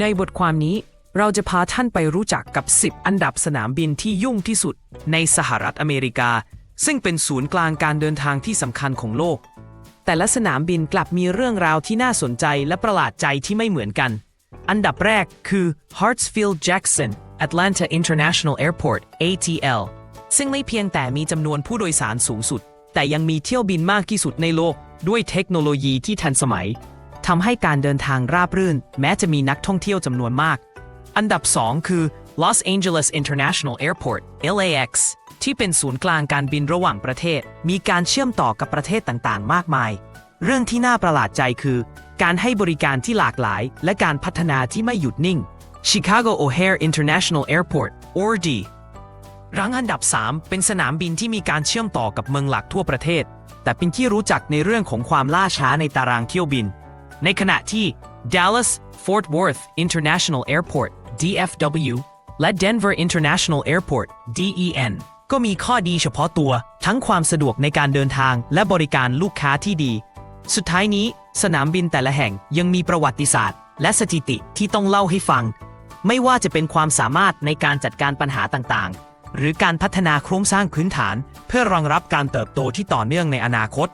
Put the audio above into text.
ในบทความนี้เราจะพาท่านไปรู้จักกับ 10 อันดับสนามบินที่ยุ่งที่สุดในสหรัฐอเมริกา ซึ่งเป็นศูนย์กลางการเดินทางที่สำคัญของโลก แต่ละสนามบินกลับมีเรื่องราวที่น่าสนใจและประหลาดใจที่ไม่เหมือนกัน อันดับแรกคือ Hartsfield Jackson Atlanta International Airport ATL ซึ่งไม่เพียงแต่มีจำนวนผู้โดยสารสูงสุด แต่ยังมีเที่ยวบินมากที่สุดในโลก ด้วยเทคโนโลยีที่ทันสมัย ทำให้การเดินทางราบรื่น แม้จะมีนักท่องเที่ยวจำนวนมาก อันดับ 2 คือ Los Angeles International Airport LAX ที่เป็นศูนย์กลางการบินระหว่างประเทศ มีการเชื่อมต่อกับประเทศต่างๆ มากมาย เรื่องที่น่าประหลาดใจคือ การให้บริการที่หลากหลาย และการพัฒนาที่ไม่หยุดนิ่ง Chicago O'Hare International Airport ORD รั้งอันดับ 3 เป็นสนามบินที่มีการเชื่อมต่อกับเมืองหลักทั่วประเทศ แต่เป็นที่รู้จักในเรื่องของความล่าช้าในตารางเที่ยวบิน ในขณะที่ Dallas Fort Worth International Airport DFW และ Denver International Airport DEN ก็มีข้อดีเฉพาะตัว ทั้งความสะดวกในการเดินทางและบริการลูกค้าที่ดี สุดท้ายนี้สนามบินแต่ละแห่งยังมีประวัติศาสตร์ และสถิติที่ต้องเล่าให้ฟัง ไม่ว่าจะเป็นความสามารถในการจัดการปัญหาต่างๆ หรือการพัฒนาโครงสร้างพื้นฐาน เพื่อรองรับการเติบโตที่ต่อเนื่องในอนาคต